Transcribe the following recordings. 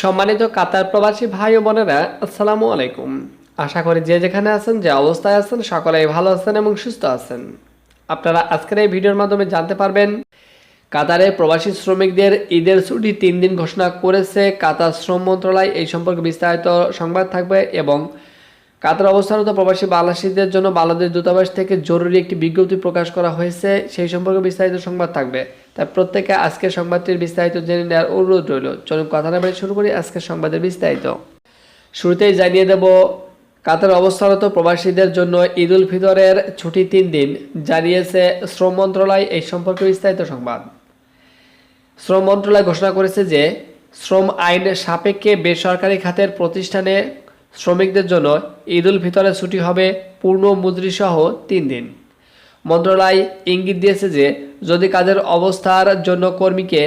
সম্মানিত কাতার প্রবাসী ভাই ও বোনেরা, আসসালামু আলাইকুম। আশা করি যে যেখানে আছেন, যে অবস্থায় আছেন, সকলেই ভালো আছেন এবং সুস্থ আছেন। আপনারা আজকের এই ভিডিওর মাধ্যমে জানতে পারবেন, কাতারে প্রবাসী শ্রমিকদের ঈদের ছুটি তিন দিন ঘোষণা করেছে কাতার শ্রম মন্ত্রণালয়। এই সম্পর্কে বিস্তারিত সংবাদ থাকবে এবং কাতার অবস্থানরত প্রবাসী বাংলাদেশিদের জন্য বাংলাদেশ দূতাবাস থেকে জরুরি একটি বিজ্ঞপ্তি প্রকাশ করা হয়েছে। সেই সম্পর্কে বিস্তারিত সংবাদ থাকবে। তাই প্রত্যেকে আজকের সংবাদটির বিস্তারিত জেনে নেওয়ার অনুরোধ রইল। চলুন কথা না শুরু করি আজকের সংবাদের বিস্তারিত। শুরুতেই জানিয়ে দেব, কাতার অবস্থানরত প্রবাসীদের জন্য ঈদ উল ফিতরের ছুটি তিন দিন, জানিয়েছে শ্রম মন্ত্রণালয় এই সম্পর্কে বিস্তারিত সংবাদ। শ্রম মন্ত্রণালয় ঘোষণা করেছে যে, শ্রম আইন সাপেক্ষে বেসরকারি খাতের প্রতিষ্ঠানে শ্রমিকদের জন্য ঈদ উল ফিতরের ছুটি হবে পূর্ণ মুদ্রি সহ তিন দিন। মন্ত্রণালয় ইঙ্গিত দিয়েছে যে, যদি কাজের অবস্থার জন্য কর্মীকে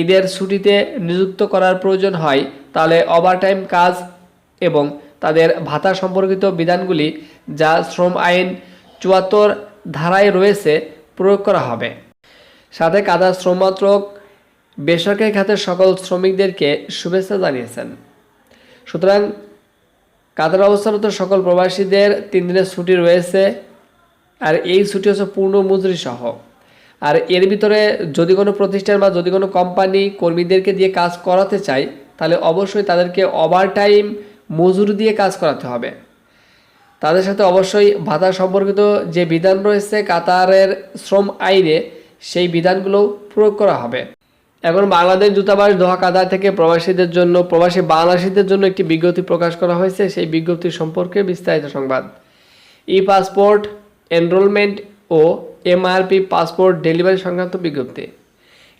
ঈদের ছুটিতে নিযুক্ত করার প্রয়োজন হয়, তাহলে ওভারটাইম কাজ এবং তাদের ভাতা সম্পর্কিত বিধানগুলি যা শ্রম আইন চুয়াত্তর ধারায় রয়েছে প্রয়োগ করা হবে। সাথে কাদা শ্রম মন্ত্রক বেসরকারি খাতের সকল শ্রমিকদেরকে শুভেচ্ছা জানিয়েছেন। সুতরাং কাতার অবস্থানরত সকল প্রবাসীদের তিন দিনের ছুটি রয়েছে। আর এই ছুটি হচ্ছে পূর্ণ মজুরি সহ। আর এর ভিতরে যদি কোনো প্রতিষ্ঠান বা যদি কোনো কোম্পানি কর্মীদেরকে দিয়ে কাজ করাতে চায়, তাহলে অবশ্যই তাদেরকে ওভারটাইম মজুরি দিয়ে কাজ করাতে হবে। তাদের সাথে অবশ্যই ভাতা সম্পর্কিত যে বিধান রয়েছে কাতারের শ্রম আইনে, সেই বিধানগুলো প্রয়োগ করা হবে। এখন বাংলাদেশ দূতাবাস দোহা থেকে প্রবাসীদের জন্য, প্রবাসী বাংলাদেশিদের জন্য একটি বিজ্ঞপ্তি প্রকাশ করা হয়েছে। সেই বিজ্ঞপ্তি সম্পর্কে বিস্তারিত সংবাদ। ই পাসপোর্ট এনরোলমেন্ট ও এমআরপি পাসপোর্ট ডেলিভারি সংক্রান্ত বিজ্ঞপ্তি।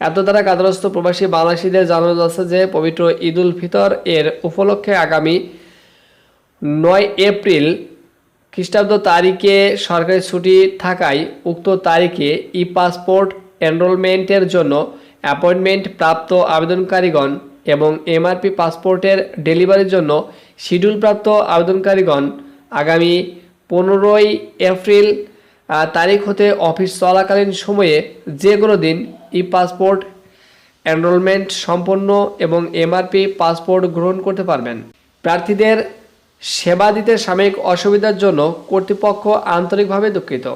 এত দ্বারা কাতারস্থ প্রবাসী বাংলাদেশিদের জানানো যাচ্ছে যে, পবিত্র ঈদ উল ফিতর এর উপলক্ষে আগামী নয় এপ্রিল খ্রিস্টাব্দ তারিখে সরকারি ছুটি থাকায় উক্ত তারিখে ই পাসপোর্ট এনরোলমেন্টের জন্য অ্যাপয়েন্টমেন্ট প্রাপ্ত আবেদনকারীগণ এবং এমআরপি পাসপোর্টের ডেলিভারির জন্য শিডিউল প্রাপ্ত আবেদনকারীগণ আগামী পনেরোই এপ্রিল তারিখ হতে অফিস চলাকালীন সময়ে যে কোনো দিন ই পাসপোর্ট এনরোলমেন্ট সম্পন্ন এবং এমআরপি পাসপোর্ট গ্রহণ করতে পারবেন। প্রার্থীদের সেবা দিতে সাময়িক অসুবিধার জন্য কর্তৃপক্ষ আন্তরিকভাবে দুঃখিত।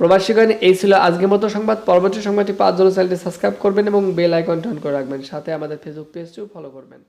প্রবাসীগণ, এই ছিল আজকের মতো সংবাদ। পরবর্তী সংবাদটি পাঁচজন চ্যানেলটি সাবস্ক্রাইব করবেন এবং বেল আইকনটি অন করে রাখবেন। সাথে আমাদের ফেসবুক পেজটিও ফলো করবেন।